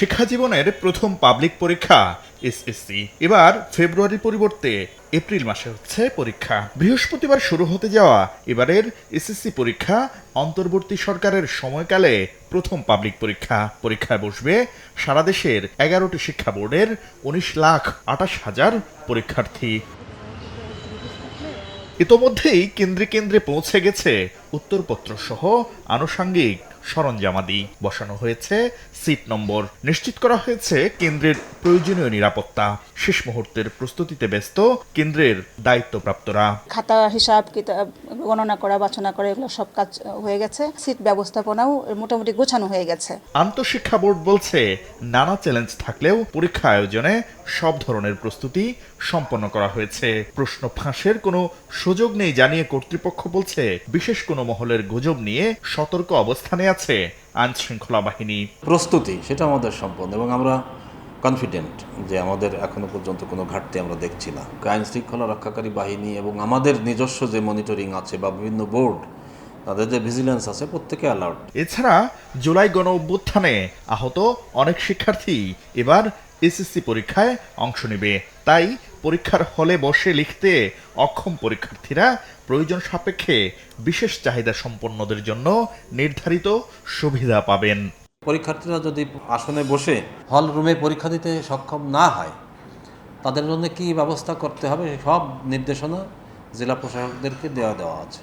শিক্ষা জীবনের প্রথম পাবলিক পরীক্ষা এসএসসি এবার ফেব্রুয়ারির পরিবর্তে এপ্রিল মাসে হচ্ছে পরীক্ষা। বৃহস্পতিবার শুরু হতে যাওয়া এবারের এসএসসি পরীক্ষা অন্তর্বর্তী সরকারের সময়কালে প্রথম পাবলিক পরীক্ষা। পরীক্ষায় বসবে সারা দেশের এগারোটি শিক্ষা বোর্ডের উনিশ লাখ আটাশ হাজার পরীক্ষার্থী। ইতোমধ্যেই কেন্দ্রে কেন্দ্রে পৌঁছে গেছে উত্তরপত্র সহ আনুষঙ্গিক সরঞ্জামাদি বসানো হয়েছে। সিট নম্বর নিশ্চিত করা হয়েছে কেন্দ্রের প্রয়োজনীয় নিরাপত্তা। শেষ মুহূর্তের প্রস্তুতিতে ব্যস্ত কেন্দ্রের দায়িত্বপ্রাপ্তরা। খাতা হিসাব কিতাব গণনা করা বাছনা করা এগুলো সব কাজ হয়ে গেছে। সিট ব্যবস্থাপনাও মোটামুটি গোছানো হয়ে গেছে। আন্তঃশিক্ষা বোর্ড বলছে নানা চ্যালেঞ্জ থাকলেও পরীক্ষা আয়োজনে সব ধরনের প্রস্তুতি সম্পন্ন করা হয়েছে। প্রশ্ন ফাঁসের কোনো সুযোগ নেই জানিয়ে কর্তৃপক্ষ বলছে বিশেষ কোনো মহলের গুজব নিয়ে সতর্ক অবস্থানে আছে আইন শৃঙ্খলা বাহিনী। প্রস্তুতি সেটা আমাদের সম্পন্ন এবং আমরা কনফিডেন্ট যে আমাদের এখনও পর্যন্ত কোনো ঘাটতি আমরা দেখছি না। আইন শৃঙ্খলা রক্ষাকারী বাহিনী এবং আমাদের নিজস্ব যে মনিটরিং আছে বা বিভিন্ন বোর্ড তাদের যে ভিজিলেন্স আছে প্রত্যেকে অ্যালার্ট এছাড়া জুলাই গণ অভ্যুত্থানে আহত অনেক শিক্ষার্থী এবার এসএসসি পরীক্ষায় অংশ নেবে। তাই পরীক্ষার হলে বসে লিখতে অক্ষম পরীক্ষার্থীরা প্রয়োজন সাপেক্ষে বিশেষ চাহিদা সম্পন্নদের জন্য নির্ধারিত সুবিধা পাবেন। পরীক্ষার্থীরা যদি আসনে বসে হল রুমে পরীক্ষা দিতে সক্ষম না হয়, তাদের জন্য কি ব্যবস্থা করতে হবে সব নির্দেশনা জেলা প্রশাসকদেরকে দেওয়া দেওয়া আছে।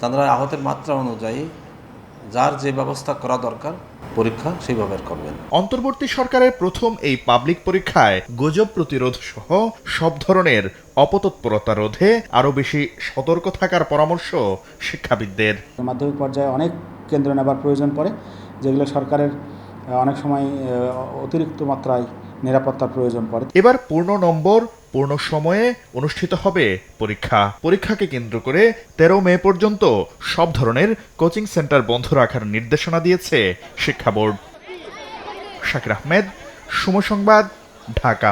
তারা আহতের মাত্রা অনুযায়ী যার যে ব্যবস্থা করা দরকার পরীক্ষা সেইভাবে করবেন অন্তর্বর্তী সরকারের প্রথম এই পাবলিক পরীক্ষায় গুজব প্রতিরোধ সহ সব ধরনের অপতৎপরতা রোধে আরও বেশি সতর্ক থাকার পরামর্শ শিক্ষাবিদদের। মাধ্যমিক পর্যায়ে অনেক কেন্দ্র নেবার প্রয়োজন পড়ে যেগুলো সরকারের অনেক সময় অতিরিক্ত মাত্রায় নিরাপত্তার প্রয়োজন পড়ে। এবার পূর্ণ নম্বর পূর্ণ সময়ে অনুষ্ঠিত হবে পরীক্ষা। পরীক্ষাকে কেন্দ্র করে তেরো মে পর্যন্ত সব ধরনের কোচিং সেন্টার বন্ধ রাখার নির্দেশনা দিয়েছে শিক্ষা বোর্ড। শাকির আহমেদ সুম সংবাদ, ঢাকা।